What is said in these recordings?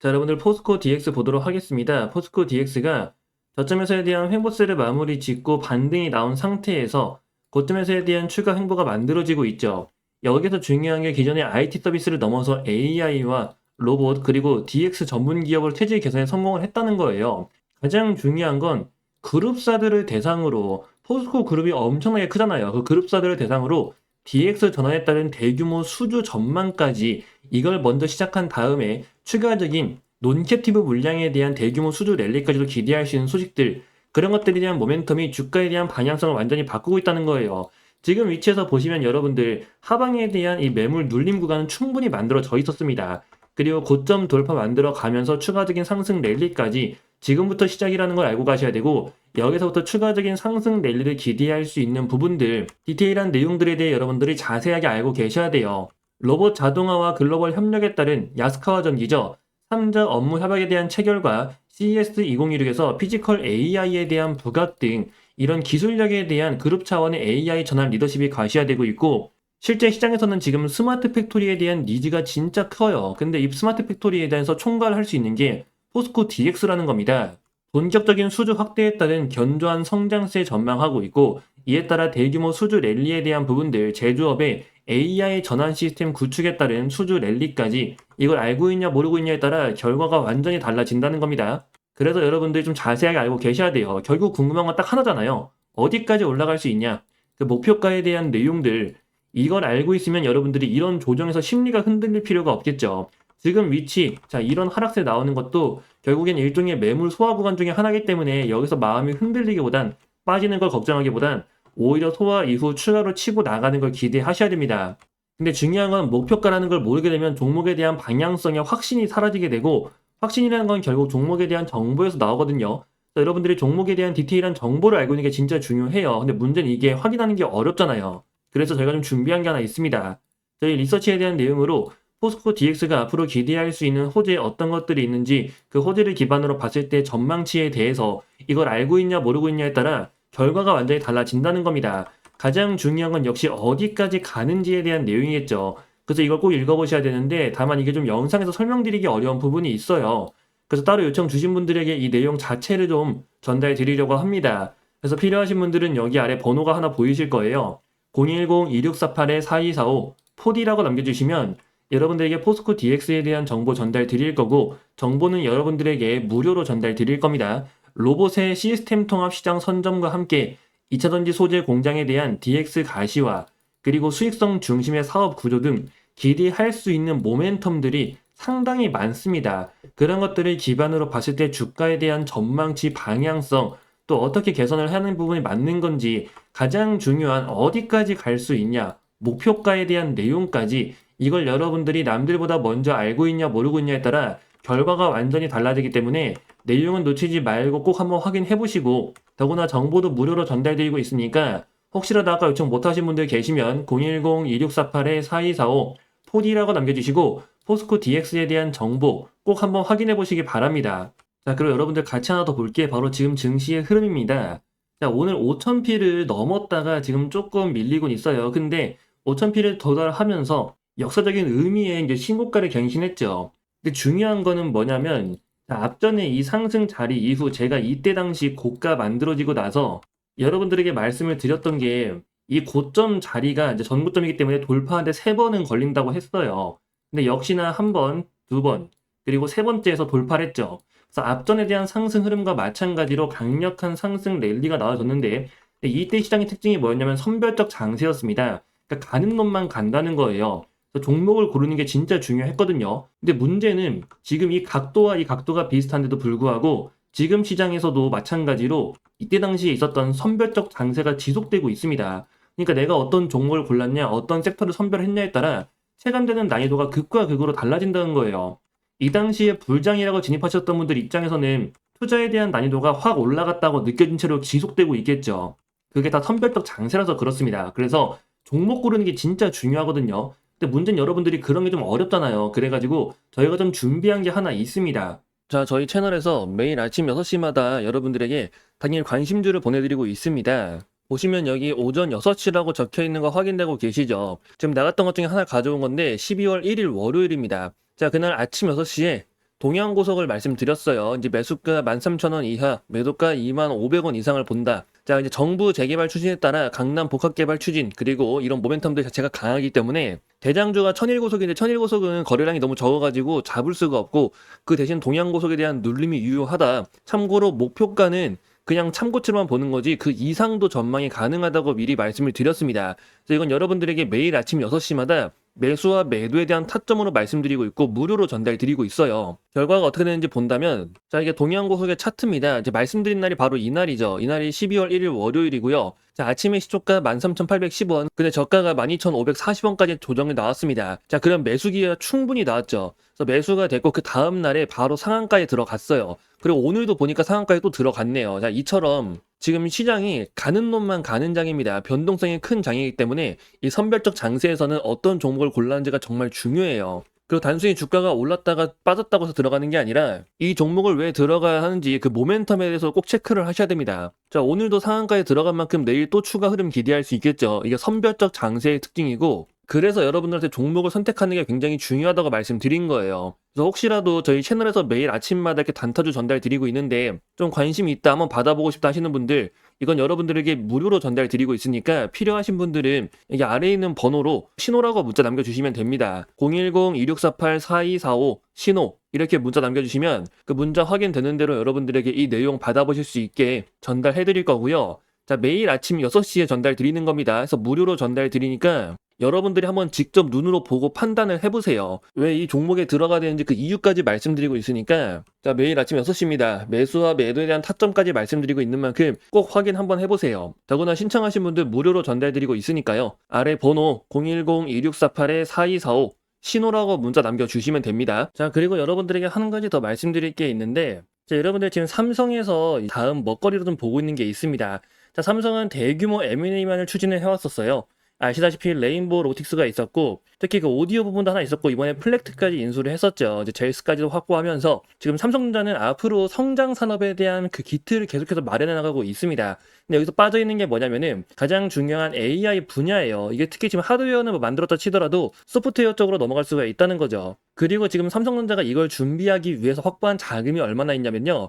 자, 여러분들 포스코 DX 보도록 하겠습니다. 포스코 DX가 저점에서에 대한 횡보세를 마무리 짓고 반등이 나온 상태에서 고점에서에 대한 추가 횡보가 만들어지고 있죠. 여기서 중요한 게 기존의 IT 서비스를 넘어서 AI와 로봇 그리고 DX 전문 기업을 체질 개선에 성공을 했다는 거예요. 가장 중요한 건 그룹사들을 대상으로 포스코 그룹이 엄청나게 크잖아요. 그 그룹사들을 대상으로 DX 전환에 따른 대규모 수주 전망까지 이걸 먼저 시작한 다음에 추가적인 논캡티브 물량에 대한 대규모 수주 랠리까지도 기대할 수 있는 소식들 그런 것들에 대한 모멘텀이 주가에 대한 방향성을 완전히 바꾸고 있다는 거예요. 지금 위치에서 보시면 여러분들 하방에 대한 이 매물 눌림 구간은 충분히 만들어져 있었습니다. 그리고 고점 돌파 만들어 가면서 추가적인 상승 랠리까지 지금부터 시작이라는 걸 알고 가셔야 되고 여기서부터 추가적인 상승 랠리를 기대할 수 있는 부분들 디테일한 내용들에 대해 여러분들이 자세하게 알고 계셔야 돼요. 로봇 자동화와 글로벌 협력에 따른 야스카와 전기죠. 3자 업무 협약에 대한 체결과 CES 2016에서 피지컬 AI에 대한 부각 등 이런 기술력에 대한 그룹 차원의 AI 전환 리더십이 과시화되고 있고 실제 시장에서는 지금 스마트 팩토리에 대한 니즈가 진짜 커요. 근데 이 스마트 팩토리에 대해서 총괄할 수 있는 게 포스코 DX라는 겁니다. 본격적인 수주 확대에 따른 견조한 성장세 전망하고 있고 이에 따라 대규모 수주 랠리에 대한 부분들 제조업의 AI 전환 시스템 구축에 따른 수주 랠리까지 이걸 알고 있냐 모르고 있냐에 따라 결과가 완전히 달라진다는 겁니다. 그래서 여러분들이 좀 자세하게 알고 계셔야 돼요. 결국 궁금한 건 딱 하나잖아요. 어디까지 올라갈 수 있냐? 그 목표가에 대한 내용들 이걸 알고 있으면 여러분들이 이런 조정에서 심리가 흔들릴 필요가 없겠죠. 지금 위치, 자, 이런 하락세 나오는 것도 결국엔 일종의 매물 소화 구간 중에 하나이기 때문에 여기서 마음이 흔들리기보단 빠지는 걸 걱정하기보단 오히려 소화 이후 추가로 치고 나가는 걸 기대하셔야 됩니다. 근데 중요한 건 목표가라는 걸 모르게 되면 종목에 대한 방향성의 확신이 사라지게 되고 확신이라는 건 결국 종목에 대한 정보에서 나오거든요. 그래서 여러분들이 종목에 대한 디테일한 정보를 알고 있는 게 진짜 중요해요. 근데 문제는 이게 확인하는 게 어렵잖아요. 그래서 저희가 좀 준비한 게 하나 있습니다. 저희 리서치에 대한 내용으로 포스코 DX가 앞으로 기대할 수 있는 호재에 어떤 것들이 있는지 그 호재를 기반으로 봤을 때 전망치에 대해서 이걸 알고 있냐 모르고 있냐에 따라 결과가 완전히 달라진다는 겁니다. 가장 중요한 건 역시 어디까지 가는지에 대한 내용이겠죠. 그래서 이걸 꼭 읽어보셔야 되는데 다만 이게 좀 영상에서 설명드리기 어려운 부분이 있어요. 그래서 따로 요청 주신 분들에게 이 내용 자체를 좀 전달 드리려고 합니다. 그래서 필요하신 분들은 여기 아래 번호가 하나 보이실 거예요. 010-2648-4245 포디라고 남겨주시면 여러분들에게 포스코 DX에 대한 정보 전달 드릴 거고 정보는 여러분들에게 무료로 전달 드릴 겁니다. 로봇의 시스템 통합 시장 선점과 함께 2차전지 소재 공장에 대한 DX 가시화 그리고 수익성 중심의 사업 구조 등 기대할 수 있는 모멘텀들이 상당히 많습니다. 그런 것들을 기반으로 봤을 때 주가에 대한 전망치 방향성 또 어떻게 개선을 하는 부분이 맞는 건지 가장 중요한 어디까지 갈 수 있냐 목표가에 대한 내용까지 이걸 여러분들이 남들보다 먼저 알고 있냐 모르고 있냐에 따라 결과가 완전히 달라지기 때문에 내용은 놓치지 말고 꼭 한번 확인해 보시고 더구나 정보도 무료로 전달드리고 있으니까 혹시라도 아까 요청 못하신 분들 계시면 010-2648-4245 포디라고 남겨주시고 포스코 DX에 대한 정보 꼭 한번 확인해 보시기 바랍니다. 자, 그럼 여러분들 같이 하나 더 볼게 바로 지금 증시의 흐름입니다. 자, 오늘 5,000피를 넘었다가 지금 조금 밀리곤 있어요. 근데 5,000피를 도달하면서 역사적인 의미의 이제 신고가를 갱신했죠. 근데 중요한 거는 뭐냐면 자, 앞전에 이 상승 자리 이후 제가 이때 당시 고가 만들어지고 나서 여러분들에게 말씀을 드렸던 게 이 고점 자리가 이제 전고점이기 때문에 돌파하는데 세 번은 걸린다고 했어요. 근데 역시나 한 번, 두 번, 그리고 세 번째에서 돌파를 했죠. 그래서 앞전에 대한 상승 흐름과 마찬가지로 강력한 상승 랠리가 나와줬는데 이때 시장의 특징이 뭐였냐면 선별적 장세였습니다. 그러니까 가는 놈만 간다는 거예요. 종목을 고르는 게 진짜 중요했거든요. 근데 문제는 지금 이 각도와 이 각도가 비슷한데도 불구하고 지금 시장에서도 마찬가지로 이때 당시에 있었던 선별적 장세가 지속되고 있습니다. 그러니까 내가 어떤 종목을 골랐냐, 어떤 섹터를 선별했냐에 따라 체감되는 난이도가 극과 극으로 달라진다는 거예요. 이 당시에 불장이라고 진입하셨던 분들 입장에서는 투자에 대한 난이도가 확 올라갔다고 느껴진 채로 지속되고 있겠죠. 그게 다 선별적 장세라서 그렇습니다. 그래서 종목 고르는 게 진짜 중요하거든요. 근데 문제는 여러분들이 그런 게 좀 어렵잖아요. 그래가지고 저희가 좀 준비한 게 하나 있습니다. 자, 저희 채널에서 매일 아침 6시마다 여러분들에게 당일 관심주를 보내드리고 있습니다. 보시면 여기 오전 6시라고 적혀 있는 거 확인되고 계시죠? 지금 나갔던 것 중에 하나 가져온 건데 12월 1일 월요일입니다. 자, 그날 아침 6시에 동양고속을 말씀드렸어요. 이제 매수가 13,000원 이하, 매도가 25,500원 이상을 본다. 자, 이제 정부 재개발 추진에 따라 강남 복합개발 추진, 그리고 이런 모멘텀들 자체가 강하기 때문에 대장주가 천일고속인데 천일고속은 거래량이 너무 적어가지고 잡을 수가 없고 그 대신 동양고속에 대한 눌림이 유효하다. 참고로 목표가는 그냥 참고치로만 보는 거지 그 이상도 전망이 가능하다고 미리 말씀을 드렸습니다. 그래서 이건 여러분들에게 매일 아침 6시마다 매수와 매도에 대한 타점으로 말씀드리고 있고 무료로 전달드리고 있어요. 결과가 어떻게 되는지 본다면 자 이게 동양고속의 차트입니다. 이제 말씀드린 날이 바로 이 날이죠. 이 날이 12월 1일 월요일이고요. 자 아침에 시초가 13,810원 근데 저가가 12,540원까지 조정이 나왔습니다. 자 그럼 매수 기회가 충분히 나왔죠. 그래서 매수가 됐고 그 다음 날에 바로 상한가에 들어갔어요. 그리고 오늘도 보니까 상한가에 또 들어갔네요. 자 이처럼 지금 시장이 가는 놈만 가는 장입니다. 변동성이 큰 장이기 때문에 이 선별적 장세에서는 어떤 종목을 골라는지가 정말 중요해요. 그리고 단순히 주가가 올랐다가 빠졌다고 해서 들어가는 게 아니라 이 종목을 왜 들어가야 하는지 그 모멘텀에 대해서 꼭 체크를 하셔야 됩니다. 자, 오늘도 상한가에 들어간 만큼 내일 또 추가 흐름 기대할 수 있겠죠. 이게 선별적 장세의 특징이고 그래서 여러분들한테 종목을 선택하는 게 굉장히 중요하다고 말씀드린 거예요. 그래서 혹시라도 저희 채널에서 매일 아침마다 이렇게 단타주 전달 드리고 있는데 좀 관심이 있다 한번 받아보고 싶다 하시는 분들 이건 여러분들에게 무료로 전달 드리고 있으니까 필요하신 분들은 여기 아래에 있는 번호로 신호라고 문자 남겨주시면 됩니다. 010-2648-4245 신호 이렇게 문자 남겨주시면 그 문자 확인되는 대로 여러분들에게 이 내용 받아보실 수 있게 전달해 드릴 거고요. 자, 매일 아침 6시에 전달 드리는 겁니다. 그래서 무료로 전달 드리니까 여러분들이 한번 직접 눈으로 보고 판단을 해보세요. 왜 이 종목에 들어가야 되는지 그 이유까지 말씀드리고 있으니까 자 매일 아침 6시입니다. 매수와 매도에 대한 타점까지 말씀드리고 있는 만큼 꼭 확인 한번 해보세요. 더구나 신청하신 분들 무료로 전달드리고 있으니까요. 아래 번호 010-2648-4245 신호라고 문자 남겨주시면 됩니다. 자 그리고 여러분들에게 한 가지 더 말씀드릴 게 있는데 자, 여러분들 지금 삼성에서 다음 먹거리로 좀 보고 있는 게 있습니다. 자, 삼성은 대규모 M&A만을 추진을 해왔었어요. 아시다시피 레인보우 로틱스가 있었고 특히 그 오디오 부분도 하나 있었고 이번에 플렉트까지 인수를 했었죠. 이제 제이스까지도 확보하면서 지금 삼성전자는 앞으로 성장 산업에 대한 그 기틀을 계속해서 마련해 나가고 있습니다. 근데 여기서 빠져 있는 게 뭐냐면은 가장 중요한 AI 분야예요. 이게 특히 지금 하드웨어는 뭐 만들었다 치더라도 소프트웨어 쪽으로 넘어갈 수가 있다는 거죠. 그리고 지금 삼성전자가 이걸 준비하기 위해서 확보한 자금이 얼마나 있냐면요.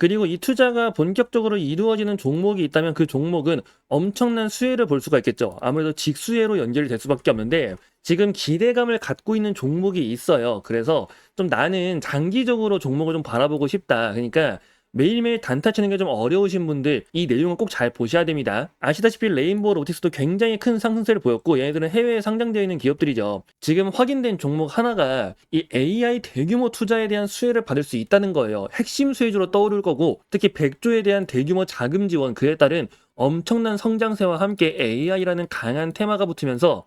그리고 이 투자가 본격적으로 이루어지는 종목이 있다면 그 종목은 엄청난 수혜를 볼 수가 있겠죠. 아무래도 직수혜로 연결이 될 수밖에 없는데 지금 기대감을 갖고 있는 종목이 있어요. 그래서 좀 나는 장기적으로 종목을 좀 바라보고 싶다. 그러니까 매일매일 단타 치는 게 좀 어려우신 분들 이 내용을 꼭잘 보셔야 됩니다. 아시다시피 레인보우 로틱스도 굉장히 큰 상승세를 보였고 얘네들은 해외에 상장되어 있는 기업들이죠. 지금 확인된 종목 하나가 이 AI 대규모 투자에 대한 수혜를 받을 수 있다는 거예요. 핵심 수혜주로 떠오를 거고 특히 100조에 대한 대규모 자금 지원 그에 따른 엄청난 성장세와 함께 AI라는 강한 테마가 붙으면서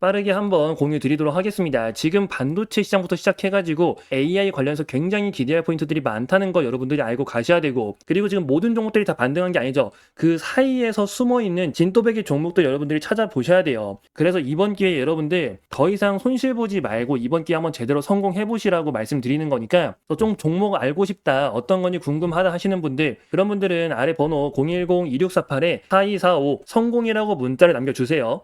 빠르게 한번 공유 드리도록 하겠습니다. 지금 반도체 시장부터 시작해가지고 AI 관련해서 굉장히 기대할 포인트들이 많다는 거 여러분들이 알고 가셔야 되고 그리고 지금 모든 종목들이 다 반등한 게 아니죠. 그 사이에서 숨어 있는 진또배기 종목도 여러분들이 찾아보셔야 돼요. 그래서 이번 기회에 여러분들 더 이상 손실 보지 말고 이번 기회 한번 제대로 성공해 보시라고 말씀드리는 거니까 좀 종목 알고 싶다 어떤 건지 궁금하다 하시는 분들 그런 분들은 아래 번호 010-2648-4245 성공이라고 문자를 남겨주세요.